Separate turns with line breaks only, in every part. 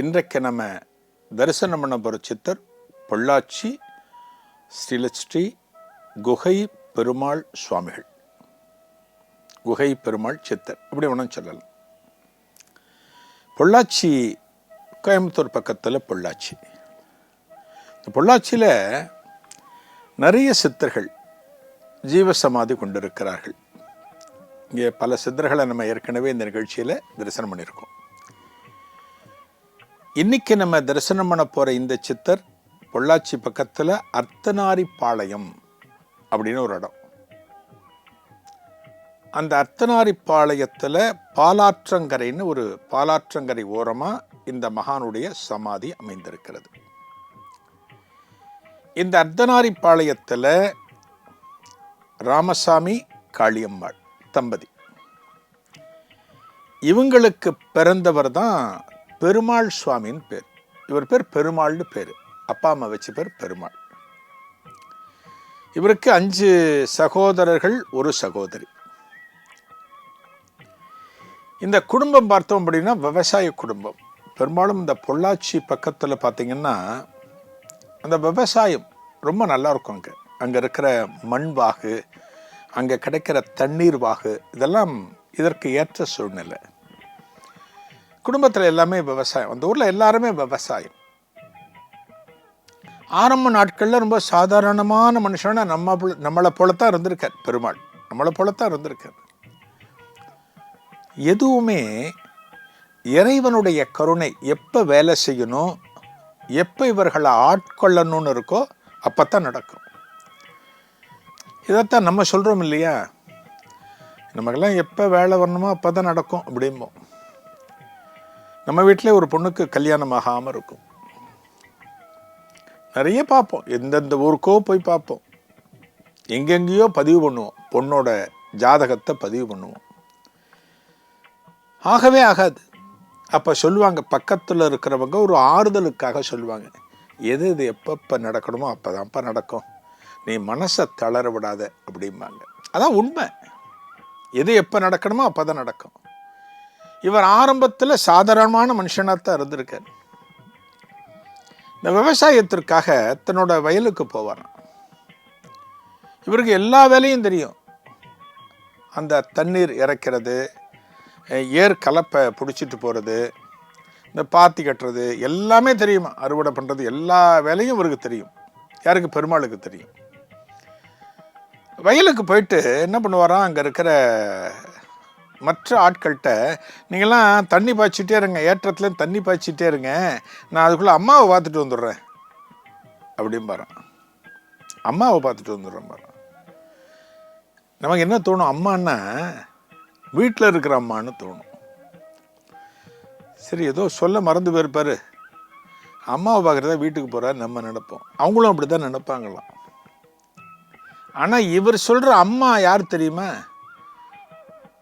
இன்றைக்கு நம்ம தரிசனம் பண்ண போகிற சித்தர் பொள்ளாச்சி ஸ்ரீலஸ்ரீ குகை பெருமாள் சுவாமிகள். குகை பெருமாள் சித்தர். இப்படி ஒன்றும் சொல்லலாம். பொள்ளாச்சி கோயம்புத்தூர் பக்கத்தில் பொள்ளாச்சி. இந்த பொள்ளாச்சியில் நிறைய சித்தர்கள் ஜீவசமாதி கொண்டிருக்கிறார்கள். இங்கே பல சித்தர்களை நம்ம ஏற்கனவே இந்த நிகழ்ச்சியில் தரிசனம் பண்ணியிருக்கோம். இன்னைக்கு நம்ம தரிசனம் பண்ண போகிற இந்த சித்தர் பொள்ளாச்சி பக்கத்தில் அர்த்தநாரிப்பாளையம் அப்படின்னு ஒரு இடம். அந்த அர்த்தநாரிப்பாளையத்தில் பாலாற்றங்கரைன்னு ஒரு பாலாற்றங்கரை ஓரமாக இந்த மகானுடைய சமாதி அமைந்திருக்கிறது. இந்த அர்த்தநாரிப்பாளையத்தில் ராமசாமி காளியம்மாள் தம்பதி. இவங்களுக்கு பிறந்தவர் தான் பெருமாள் சுவாமின்னு பேர். இவர் பேர் பெருமாள்னு பேர். அப்பா அம்மா வச்ச பேர் பெருமாள். இவருக்கு அஞ்சு சகோதரர்கள் ஒரு சகோதரி. இந்த குடும்பம் பார்த்தோம் அப்படின்னா விவசாய குடும்பம். பெரும்பாலும் இந்த பொள்ளாச்சி பக்கத்தில் பார்த்திங்கன்னா அந்த விவசாயம் ரொம்ப நல்லா இருக்கும் அங்கே. அங்கே இருக்கிற மண் வாகு அங்கே கிடைக்கிற தண்ணீர் வாகு இதெல்லாம் இதற்கு ஏற்ற சூழ்நிலை. குடும்பத்தில் எல்லாமே விவசாயம். அந்த ஊரில் எல்லாருமே விவசாயம். ஆரம்ப நாட்களில் ரொம்ப சாதாரணமான மனுஷனா நம்ம நம்மளை போலத்தான் இருந்திருக்கார் பெருமாள். நம்மளை போலத்தான் இருந்திருக்கார். எதுவுமே இறைவனுடைய கருணை எப்போ வேலை செய்யணும் எப்போ இவர்களை ஆட்கொள்ளணும்னு இருக்கோ அப்போ தான் நடக்கும். இதைத்தான் நம்ம சொல்கிறோம் இல்லையா? நமக்கெல்லாம் எப்போ வேலை வரணுமோ அப்போ தான் நடக்கும் அப்படிம்போம். நம்ம வீட்டிலே ஒரு பொண்ணுக்கு கல்யாணம் ஆகாமல் இருக்கும். நிறைய பார்ப்போம். எந்தெந்த ஊருக்கோ போய் பார்ப்போம். எங்கெங்கேயோ பதிவு பண்ணுவோம். பொண்ணோட ஜாதகத்தை பதிவு பண்ணுவோம். ஆகவே ஆகாது. அப்போ சொல்லுவாங்க பக்கத்தில் இருக்கிறவங்க ஒரு ஆறுதலுக்காக சொல்லுவாங்க. எது எது எப்பப்போ நடக்கணுமோ அப்போ தான்ப்பா நடக்கும். நீ மனசை தளர விடாத அப்படிம்பாங்க. அதான் உண்மை. எது எப்போ நடக்கணுமோ அப்போ தான் நடக்கும். இவர் ஆரம்பத்தில் சாதாரணமான மனுஷனாக தான் இருந்திருக்கார். இந்த விவசாயத்திற்காக தன்னோட வயலுக்கு போவார் இவருக்கு எல்லா வேலையும் தெரியும். அந்த தண்ணீர் இறைக்கிறது ஏர் கலப்பை பிடிச்சிட்டு போகிறது இந்த பாத்தி கட்டுறது எல்லாமே தெரியுமா. அறுவடை பண்ணுறது எல்லா வேலையும் இவருக்கு தெரியும். யாருக்கு? பெருமாளுக்கு தெரியும். வயலுக்கு போயிட்டு என்ன பண்ணுவாராம்? அங்கே இருக்கிற மற்ற ஆட்கள்கிட்ட நீங்களாம் தண்ணி பாய்ச்சிட்டே இருங்க ஏற்றத்துலேயும் தண்ணி பாய்ச்சிட்டே இருங்க. நான் அதுக்குள்ளே அம்மாவை பார்த்துட்டு வந்துடுறேன். அப்படிம்பாரான் அம்மாவை பார்த்துட்டு வந்துடுறேன் பாரு நமக்கு என்ன தோணும்? அம்மான்னா வீட்டில் இருக்கிற அம்மான்னு தோணும். சரி ஏதோ சொல்ல மறந்து போயிருப்பாரு. அம்மாவை பார்க்குறத வீட்டுக்கு போகிறாரு நம்ம நினைப்போம். அவங்களும் அப்படி தான் நினைப்பாங்களாம். ஆனால் இவர் சொல்கிற அம்மா யார் தெரியுமா?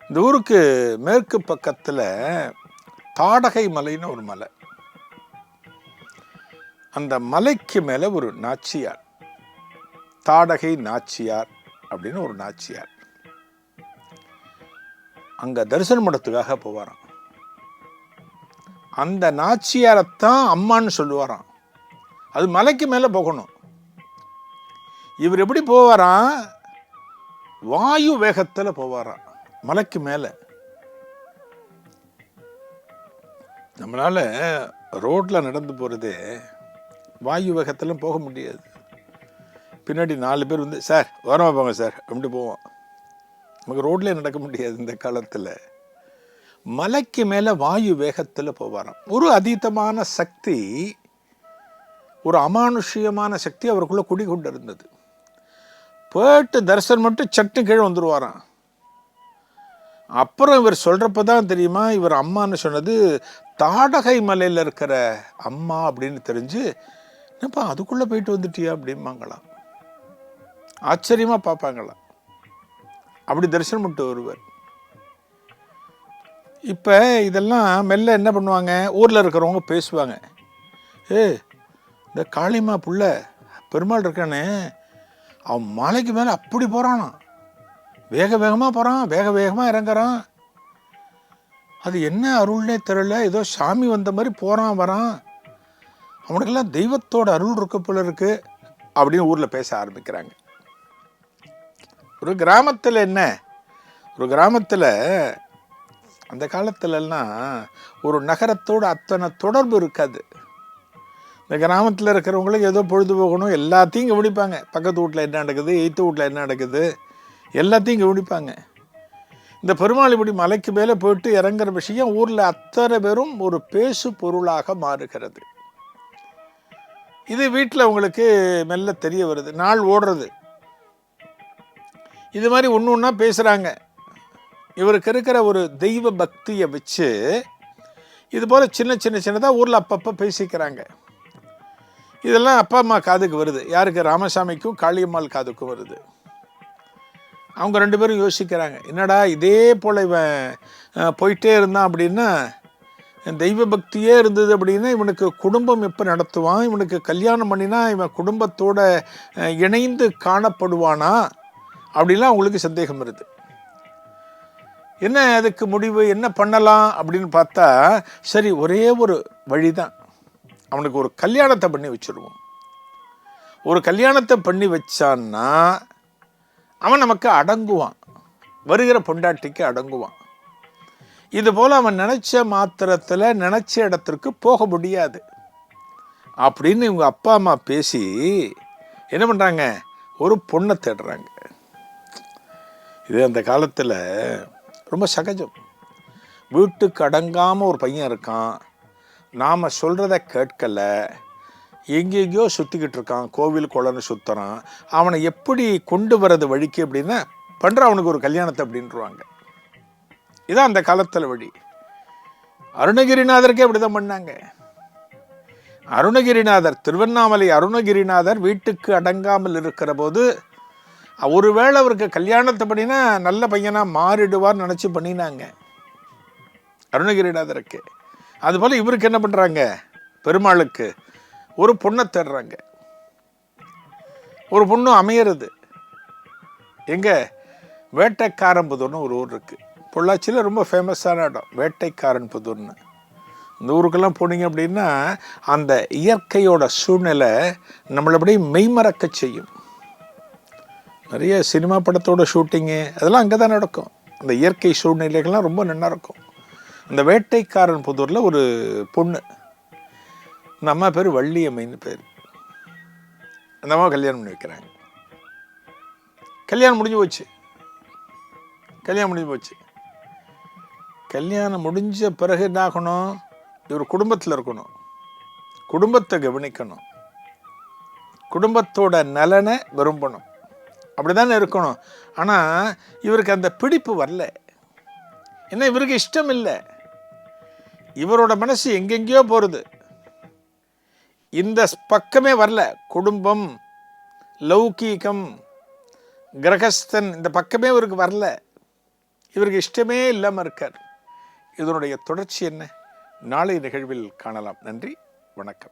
இந்த ஊருக்கு மேற்கு பக்கத்தில் தாடகை மலைன்னு ஒரு மலை. அந்த மலைக்கு மேலே ஒரு நாச்சியார். தாடகை நாச்சியார் அப்படின்னு ஒரு நாச்சியார். அங்கே தரிசனம் பண்ணத்துக்காக போவாராம். அந்த நாச்சியாரைத்தான் அம்மான்னு சொல்லுவாராம். அது மலைக்கு மேலே போகணும். இவர் எப்படி போவாராம்? வாயு வேகத்தில் போவாராம். மலைக்கு மேலே. நம்மளால ரோட்ல நடந்து போறதே வாயு வேகத்திலும் போக முடியாது. பின்னாடி நாலு பேர் வந்து சார் ஓரமாக போங்க சார் அப்படி போவோம். நமக்கு ரோட்லேயே நடக்க முடியாது இந்த காலத்தில். மலைக்கு மேலே வாயு வேகத்தில் போவாராம். ஒரு அதீதமான சக்தி ஒரு அமானுஷ்யமான சக்தி அவருக்குள்ளே குடிகொண்டு இருந்தது போயிட்டு தரிசனம் மட்டும் சட்டு கீழே வந்துடுவாராம் அப்புறம் இவர் சொல்கிறப்ப தான் தெரியுமா? இவர் அம்மான்னு சொன்னது தாடகை மலையில் இருக்கிற அம்மா அப்படின்னு தெரிஞ்சு என்னப்பா அதுக்குள்ளே போயிட்டு வந்துட்டியா அப்படிம்பாங்களாம். ஆச்சரியமாக பார்ப்பாங்களாம். அப்படி தரிசனம் பண்ணிட்டு வருவார். இப்போ இதெல்லாம் மெல்ல என்ன பண்ணுவாங்க? ஊரில் இருக்கிறவங்க பேசுவாங்க. ஏ இந்த காளிமா புள்ள பெருமாள் இருக்கானே அவன் மலைக்கு மேலே அப்படி போகிறானான் வேக வேகமாக போகிறான் வேக வேகமாக இறங்குறான். அது என்ன அருள்னே தெரியல. ஏதோ சாமி வந்த மாதிரி போகிறான் வரான். அவனுக்கெல்லாம் தெய்வத்தோட அருள் இருக்க போல இருக்கு அப்படின்னு ஊரில் பேச ஆரம்பிக்கிறாங்க. ஒரு கிராமத்தில் என்ன? ஒரு கிராமத்தில் அந்த காலத்துலலாம் ஒரு நகரத்தோட அத்தனை தொடர்பு இருக்காது. இந்த கிராமத்தில் இருக்கிறவங்களுக்கு ஏதோ பொழுது போகணும் எல்லாத்தையும் கவனிப்பாங்க. பக்கத்து வீட்டில் என்ன நடக்குது எய்த்து வீட்டில் என்ன நடக்குது எல்லாத்தையும் கவனிப்பாங்க. இந்த பெருமாள் இப்படி மலைக்கு மேலே போயிட்டு இறங்குற விஷயம் ஊரில் அத்தனை பேரும் ஒரு பேசு பொருளாக மாறுகிறது. இது வீட்டில் உங்களுக்கு மெல்ல தெரிய வருது. நாள் ஓடுறது. இது மாதிரி ஒன்று ஒன்றா பேசுகிறாங்க இவருக்கு இருக்கிற ஒரு தெய்வ பக்தியை வச்சு இது போல் சின்ன சின்ன சின்னதாக ஊரில் அப்பப்போ பேசிக்கிறாங்க. இதெல்லாம் அப்பா அம்மா காதுக்கு வருது. யாருக்கு? ராமசாமிக்கும் காளியம்மாள் காதுக்கும் வருது. அவங்க ரெண்டு பேரும் யோசிக்கிறாங்க. என்னடா இதே போல் இவன் போயிட்டே இருந்தான் அப்படின்னா தெய்வ பக்தியே இருந்தது அப்படின்னா இவனுக்கு குடும்பம் எப்போ நடத்துவான்? இவனுக்கு கல்யாணம் பண்ணினா இவன் குடும்பத்தோட இணைந்து காணப்படுவானா? அப்படிலாம் அவங்களுக்கு சந்தேகம் வருது. என்ன அதுக்கு முடிவு? என்ன பண்ணலாம்? அப்படின்னு பார்த்தா சரி ஒரே ஒரு வழி தான் அவனுக்கு ஒரு கல்யாணத்தை பண்ணி வச்சுருவோம். ஒரு கல்யாணத்தை பண்ணி வச்சான்னா அவன் நமக்கு அடங்குவான். வருகிற பொண்டாட்டிக்கு அடங்குவான். இது போல் அவன் நினச்ச மாத்திரத்தில் நினச்ச இடத்திற்கு போக முடியாது. அப்படின்னு இவங்க அப்பா அம்மா பேசி என்ன பண்ணுறாங்க ஒரு பொண்ணை தேடுறாங்க. இது அந்த காலத்தில் ரொம்ப சகஜம். வீட்டுக்கு அடங்காமல் ஒரு பையன் இருக்கான். நாம் சொல்கிறத கேட்கல. எங்கெங்கேயோ சுற்றிக்கிட்டு இருக்கான் கோவில் குளம்னு சுற்றுறான் அவனை எப்படி கொண்டு வர்றது வழிக்கு அப்படின்னா பண்ணுற அவனுக்கு ஒரு கல்யாணத்தை அப்படின்றாங்க இதான் அந்த காலத்தில் வழி. அருணகிரிநாதருக்கே அப்படி தான் பண்ணாங்க. அருணகிரிநாதர் திருவண்ணாமலை அருணகிரிநாதர் வீட்டுக்கு அடங்காமல் இருக்கிற போது ஒருவேளை அவருக்கு கல்யாணத்தை பண்ணினா நல்ல பையனாக மாறிடுவார்னு நினச்சி பண்ணினாங்க. அருணகிரிநாதருக்கு. அதுபோல் இவருக்கு என்ன பண்ணுறாங்க பெருமாளுக்கு. ஒரு பொண்ணை தேடுறாங்க. ஒரு பொண்ணு அமையிறது. எங்க வேட்டைக்காரன்புதூர்னு ஒரு ஊர் இருக்குது பொள்ளாச்சியில் ரொம்ப ஃபேமஸான இடம் வேட்டைக்காரன்புதூர்னு இந்த ஊருக்கெல்லாம் போனீங்க அப்படின்னா அந்த இயற்கையோட சூழ்நிலை நம்மளை அப்படியே மெய்மறக்க செய்யும். நிறைய சினிமா படத்தோட ஷூட்டிங்கு அதெல்லாம் அங்கே தான் நடக்கும். அந்த இயற்கை சூழ்நிலைகள்லாம் ரொம்ப நல்லா இருக்கும். அந்த வேட்டைக்காரன் புதூரில் ஒரு பொண்ணு அந்த அம்மா பேர் வள்ளியம்மைன்னு பேர். அந்த அம்மா கல்யாணம் பண்ணி வைக்கிறாங்க. கல்யாணம் முடிஞ்சு போச்சு. கல்யாணம் முடிஞ்சு போச்சு. கல்யாணம் முடிஞ்ச பிறகு என்ன ஆகணும்? இவர் குடும்பத்தில் இருக்கணும். குடும்பத்தை கவனிக்கணும். குடும்பத்தோட நலனை விரும்பணும். அப்படிதானே இருக்கணும். ஆனால் இவருக்கு அந்த பிடிப்பு வரல. என்ன இவருக்கு இஷ்டம் இல்லை இவரோட மனசு எங்கெங்கேயோ போகிறது இந்த பக்கமே வரல. குடும்பம் லௌகீகம் கிரகஸ்தன் இந்த பக்கமே இவருக்கு வரல. இவருக்கு இஷ்டமே இல்லாமல் இருக்கார். இதனுடைய தொடர்ச்சி என்ன? நாளை நிகழ்வில் காணலாம். நன்றி. வணக்கம்.